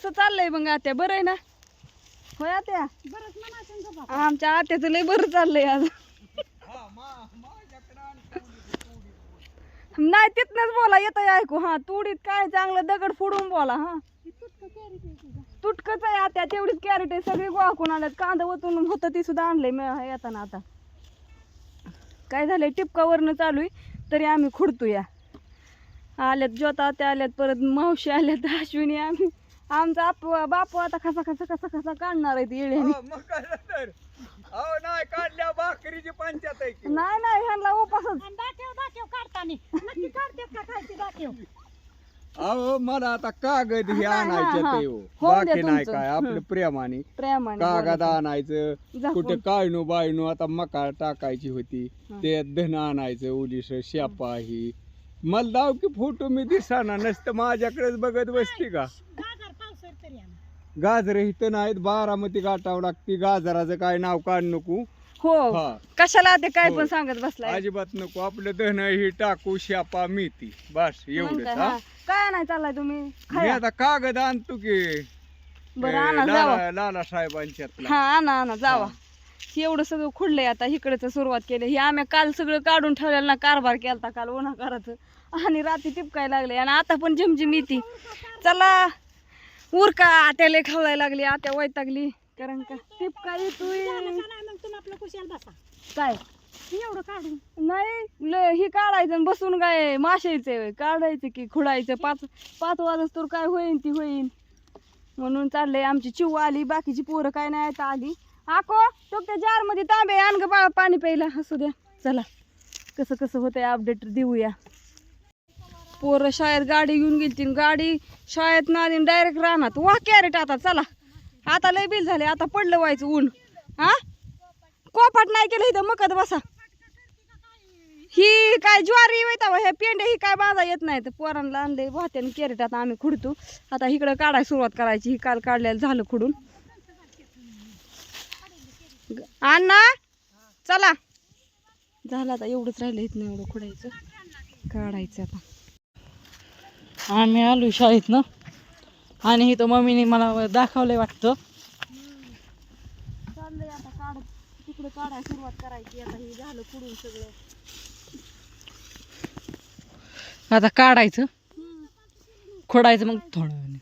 असं चाललंय मग आत्या बरं आहे ना? होय आत्या? बरंच आमच्या आत्याचं लय बरं चाललंय आज. नाही तिथनच बोला येत ऐकू. हा तुडीत काय चांगलं दगड फोडून बोला हा. तुटकच आहे आत्या तेवढीच कॅरेट आहे सगळी गोळा आल्यात कांदा वतून होतं ती सुद्धा आणलंय येताना आता. काय झालंय टिपकावरनं चालू आहे तरी आम्ही खुडतो या आल्यात ज्योता त्या आल्यात परत मावशी आल्यात अश्विनी आम्ही. आमचा आप बापू आता कसा कसा कसा कसा काढणार आहे ती येळ्याने हा, मग काय तर अहो नाही काढल्या भाकरीची पंचायत आहे की नाही नाही ह्यांना उपासच आणि दाखव दाखव काढताना नक्की काढतात का काय ते दाखव अहो मला आता कागद हे हा, हा, आणायचे हा. ते हो. होऊन बाकी नाही तुमचं. काय आपलं प्रेमाने प्रेमाने कागद बोलायचं. आणायचं झाकून. कुठे कायनू बायनू आता मका टाकायची होती हं. ते धन आणायचं उलीस शेपा ही मला दाव की फोटो मी दिसाना नसतं माझ्याकडेच बघत बसती का गाजर इथं नाहीत बारामती गाठावं लागती. गाजराचं काय नाव काढ नको. हो हा. कशाला ते काय हो. पण सांगत बसलाय? अजिबात नको. आपलं धन ही टाकू शेपा मेथी. बस मग एवढंच काय, हा. हा. काय नाही चाललाय तुम्ही? मी खाया आता कागद आणतो की. बरं आणा जावा. लाला लाला साहेबांच्यातला. हा आणा आणा जावा. एवढं सगळं खुडलंय आता इकडचं सुरुवात केली. हे आम्ही काल सगळं काढून ठेवलेलं ना कारभार केलता काल उन्हाकाराचं. आणि रात्री टिपकाय लागले. आणि आता पण झमझम येते. चला. उरका आत्याला खावायला लागली आत्या वैतागली. कारण का टिपका येतोय का आपलं कुशाल बसा. काय? एवढं काढून. नाही ल- हे काढायचं आणि बसून काय माशायचं काढायचं की खुडायचं? पाच पाच वाजता तर काय होईन ती होईन. म्हणून चाललंय आमची चिव आली बाकीची पोरं काय नाही आता आली आको तो त्या जारमध्ये तांबे आण ग बाळा पाणी प्यायला. असू द्या. चला कसं कसं होतंय अपडेट देऊया. पोरं शाळेत गाडी घेऊन गेली गाडी शाळेत ना डायरेक्ट राहणार वा कॅरेट आता चला. आता लय बिल झाले आता पडलं व्हायचं ऊन. हा कोपाट नाही केलं इथं मकत बसा. ही काय ज्वारी वैतावा ह्या पेंडे ही काय बांधा येत नाही तर पोरांना आणले वाहत्याने कॅरेट आता आम्ही खुडतो. आता इकडं काढायला सुरुवात करायची ही काल काढलेलं झालं खुडून. ग- अण्णा चला. झालं आता एवढंच राहिलं इथनं एवढं खुडायचं. काढायचं आता. आम्ही आलो शाळेत ना आणि इथं मम्मीने मला दाखवलंय वाटतं. चाललंय आता काढ. तिकडं काढायला सुरुवात करायची. आता हे झालं खुडून सगळं. आता काढायचं. खोडायचं मग थोडं.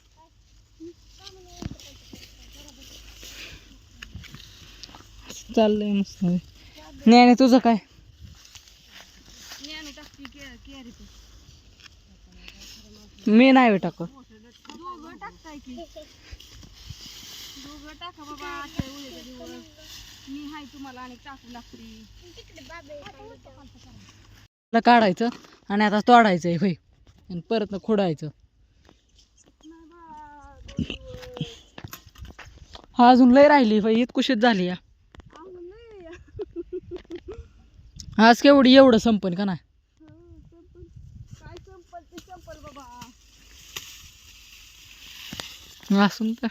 चाललंय मस्त. ज्ञाने तुझं काय? टाकती मी नाही टाका बाबा आजच्या उद्याचा दिवस मी हाय तुम्हाला आणि टाकू लागते ला काढायचं आणि आता तोडायचं होय. आणि परत न खोडायचं. हा अजून लय राहिली होय इतकुशीत झाली या. आज केवढी एवढं संपन का नाही? संपल ती संपल बाबा. असून तर.